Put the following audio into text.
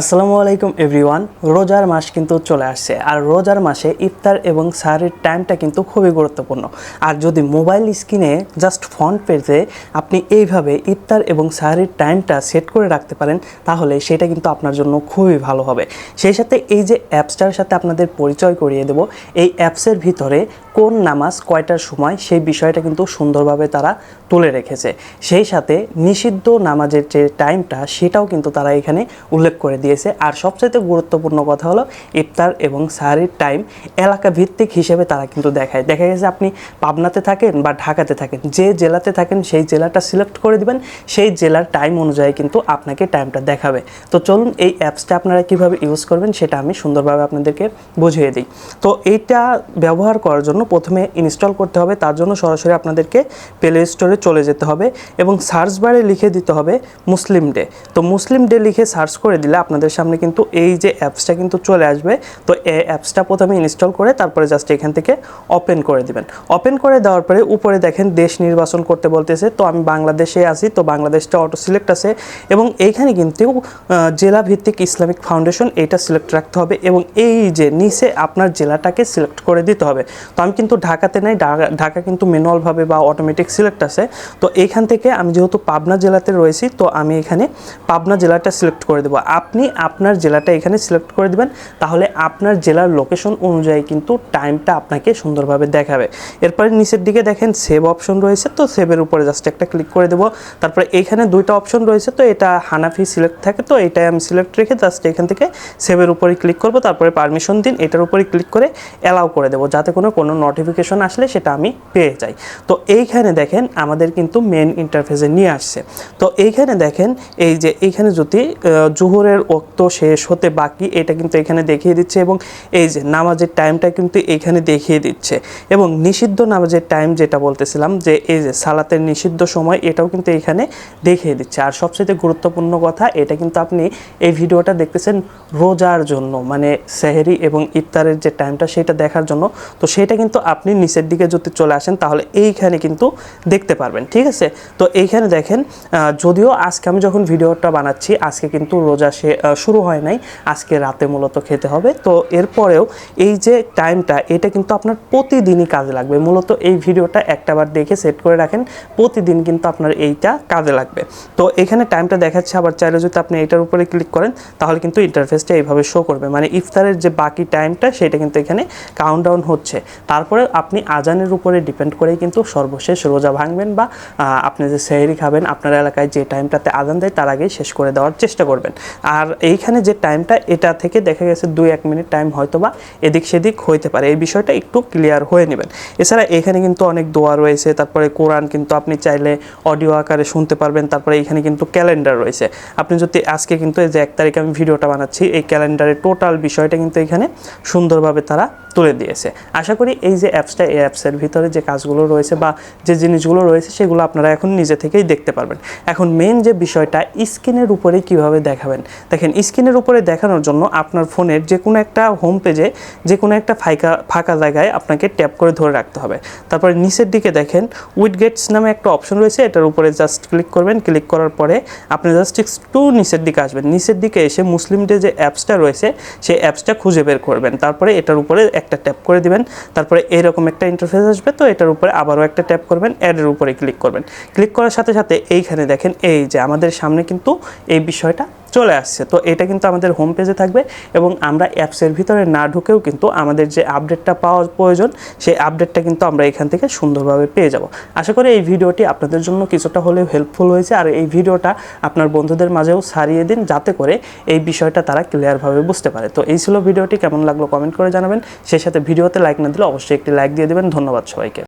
আসসালামু আলাইকুম এভরিওয়ান রোজার মাস কিন্তু চলে আসছে। আর রোজার মাসে ইফতার এবং সাহারির টাইমটা কিন্তু খুবই গুরুত্বপূর্ণ। আর যদি মোবাইল স্ক্রিনে জাস্ট ফন্ট পেজে আপনি এইভাবে ইফতার এবং সাহারির টাইমটা সেট করে রাখতে পারেন, তাহলে সেটা কিন্তু আপনার জন্য খুবই ভালো হবে। সেই সাথে এই যে অ্যাপসটার সাথে আপনাদের পরিচয় করিয়ে দেব, এই অ্যাপসের ভিতরে কোন নামাজ কয়টার সময় সেই বিষয়টা কিন্তু সুন্দরভাবে তারা তুলে রেখেছে। সেই সাথে নিষিদ্ধ নামাজের যে টাইমটা সেটাও কিন্তু তারা এখানে উল্লেখ করে দিয়েছে। আর সবচাইতে গুরুত্বপূর্ণ কথা হলো ইফতার এবং সাহারির টাইম এলাকা ভিত্তিক হিসেবে তারা কিন্তু দেখায়। দেখা গেছে আপনি পাবনাতে থাকেন বা ঢাকাতে থাকেন, যে জেলাতে থাকেন সেই জেলাটা সিলেক্ট করে দিবেন, সেই জেলার টাইম অনুযায়ী কিন্তু আপনাকে টাইমটা দেখাবে। তো চলুন এই অ্যাপসটা আপনারা কীভাবে ইউজ করবেন সেটা আমি সুন্দরভাবে আপনাদেরকে বুঝিয়ে দিই। তো এইটা ব্যবহার করার জন্য প্রথমে ইনস্টল করতে হবে, তার জন্য সরাসরি আপনাদেরকে প্লে স্টোরে চলে যেতে হবে এবং সার্চ বারে লিখে দিতে হবে মুসলিম ডে। তো মুসলিম ডে লিখে সার্চ করে দিলে আপনাদের সামনে কিন্তু এই যে অ্যাপসটা কিন্তু চলে আসবে। তো এই অ্যাপসটা প্রথমে ইনস্টল করে তারপরে জাস্ট এখান থেকে ওপেন করে দিবেন। ওপেন করে দেওয়ার পরে উপরে দেখেন দেশ নির্বাচন করতে বলতেছে। তো আমি বাংলাদেশে আছি, তো বাংলাদেশটা অটো সিলেক্ট আছে এবং এইখানে কিন্তু জেলা ভিত্তিক ইসলামিক ফাউন্ডেশন এইটা সিলেক্ট রাখতে হবে এবং এই যে নিচে আপনার জেলাটাকে সিলেক্ট করে দিতে হবে। তো আমি কিন্তু ঢাকাতে নাই ঢাকা- কিন্তু ম্যানুয়ালভাবে বা অটোমেটিক সিলেক্ট আছে। তো এইখান থেকে আমি যেহেতু পাবনা জেলাতে রয়েছি, তো আমি এখানে পাবনা জেলাটা সিলেক্ট করে দেবো। আপনি আপনার জেলাটা এখানে সিলেক্ট করে দেবেন, তাহলে আপনার জেলার লোকেশন অনুযায়ী কিন্তু টাইমটা আপনাকে সুন্দরভাবে দেখাবে। এরপরে নিচের দিকে দেখেন সেভ অপশন রয়েছে, তো সেভের উপরে জাস্ট একটা ক্লিক করে দেবো। তারপরে এইখানে দুইটা অপশন রয়েছে, তো এটা হানাফি সিলেক্ট থাকে, তো এটাই আমি সিলেক্ট রেখে জাস্ট এখান থেকে সেভের উপরে ক্লিক করব। তারপরে পারমিশন দিন, এটার উপরে ক্লিক করে অ্যালাউ করে দেবো, যাতে কোনো কোনো নোটিফিকেশন আসলে সেটা আমি পেয়ে যাই। তো এইখানে দেখেন আমাদের কিন্তু মেন ইন্টারফেসে নিয়ে আসছে। তো এইখানে দেখেন এই যে এইখানে যদি জোহরের ওক্ত শেষ হতে বাকি, এটা কিন্তু এখানে দেখিয়ে দিচ্ছে এবং এই যে নামাজের টাইমটা কিন্তু এখানে দেখিয়ে দিচ্ছে। এবং নিষিদ্ধ নামাজের টাইম যেটা বলতেছিলাম যে এই যে সালাতের নিষিদ্ধ সময়, এটাও কিন্তু এখানে দেখিয়ে দিচ্ছে। আর সবচেয়ে গুরুত্বপূর্ণ কথা, এটা কিন্তু আপনি এই ভিডিওটা দেখতেছেন রোজার জন্য মানে সেহেরি এবং ইফতারের যে টাইমটা সেটা দেখার জন্য। তো সেটা আপনি নিচের দিকে যদি চলে আসেন, তাহলে এইখানে কিন্তু দেখতে পারবেন, ঠিক আছে? তো এইখানে দেখেন যদিও আজকে আমি যখন ভিডিওটা বানাচ্ছি, আজকে কিন্তু রোজা সে শুরু হয় নাই, আজকে রাতে মূলত খেতে হবে। তো এরপরেও এই যে টাইমটা, এটা কিন্তু আপনার প্রতিদিনই কাজে লাগবে। মূলত এই ভিডিওটা একটাবার দেখে সেট করে রাখেন, প্রতিদিন কিন্তু আপনার এইটা কাজে লাগবে। তো এখানে টাইমটা দেখাচ্ছে, আবার চাইলে যদি আপনি এটার উপরে ক্লিক করেন, তাহলে কিন্তু ইন্টারফেসটা এইভাবে শো করবে। মানে ইফতারের যে বাকি টাইমটা, সেটা কিন্তু এখানে কাউন্টডাউন হচ্ছে। তারপরে আপনি আজানের উপরে ডিপেন্ড করেই কিন্তু সর্বশেষ রোজা ভাঙবেন বা আপনি যে সেহরি খাবেন, আপনার এলাকায় যে টাইমটাতে আজান দেয়, তার আগেই শেষ করে দেওয়ার চেষ্টা করবেন। আর এইখানে যে টাইমটা এটা থেকে দেখা গেছে দুই এক মিনিট টাইম হয়তো বা এদিক সেদিক হইতে পারে। এই বিষয়টা একটু ক্লিয়ার হয়ে নেবেন। এছাড়া এখানে কিন্তু অনেক দোয়া রয়েছে, তারপরে কোরআন কিন্তু আপনি চাইলে অডিও আকারে শুনতে পারবেন, তারপরে এখানে কিন্তু ক্যালেন্ডার রয়েছে। আপনি যদি আজকে কিন্তু এই যে এক তারিখে আমি ভিডিওটা বানাচ্ছি, এই ক্যালেন্ডারের টোটাল বিষয়টা কিন্তু এখানে সুন্দরভাবে তারা তুলে দিয়েছে। আশা করি এই যে অ্যাপসটা এই অ্যাপসের ভিতরে যে কাজগুলো রয়েছে বা যে জিনিসগুলো রয়েছে, সেগুলো আপনারা এখন নিজে থেকেই দেখতে পারবেন। এখন মেন যে বিষয়টা, স্ক্রিনের উপরে কীভাবে দেখাবেন? দেখেন, স্ক্রিনের উপরে দেখানোর জন্য আপনার ফোনের যে কোনো একটা হোম পেজে যে কোনো একটা ফাঁকা ফাঁকা জায়গায় আপনাকে ট্যাপ করে ধরে রাখতে হবে। তারপরে নিচের দিকে দেখেন উইডগেটস নামে একটা অপশন রয়েছে, এটার উপরে জাস্ট ক্লিক করবেন। ক্লিক করার পরে আপনি জাস্ট একটু নিচের দিকে আসবেন। নিচের দিকে এসে মুসলিম ডে যে অ্যাপসটা রয়েছে, সেই অ্যাপসটা খুঁজে বের করবেন। তারপরে এটার উপরে একটা ট্যাপ করে দিবেন, তারপরে এরকম একটা ইন্টারফেস আসবে, তো এটার উপরে আবারও একটা ট্যাপ করবেন অ্যাডের উপরে ক্লিক করবেন। ক্লিক করার সাথে সাথে এইখানে দেখেন, এই যে আমাদের সামনে কিন্তু এই বিষয়টা চলে আসছে। তো এটা কিন্তু আমাদের হোম পেজে থাকবে এবং আমরা অ্যাপসের ভিতরে না ঢুকেও কিন্তু আমাদের যে আপডেটটা পাওয়া প্রয়োজন, সেই আপডেটটা কিন্তু আমরা এখান থেকে সুন্দরভাবে পেয়ে যাব। আশা করি এই ভিডিওটি আপনাদের জন্য কিছুটা হলেও হেল্পফুল হয়েছে। আর এই ভিডিওটা আপনার বন্ধুদের মাঝেও সারিয়ে দিন, যাতে করে এই বিষয়টা তারা ক্লিয়ারভাবে বুঝতে পারে। তো এই ছিল ভিডিওটি, কেমন লাগল কমেন্ট করে জানাবেন। সেই সাথে ভিডিওতে লাইক না দিলে অবশ্যই একটি লাইক দিয়ে দেবেন। ধন্যবাদ সবাইকে।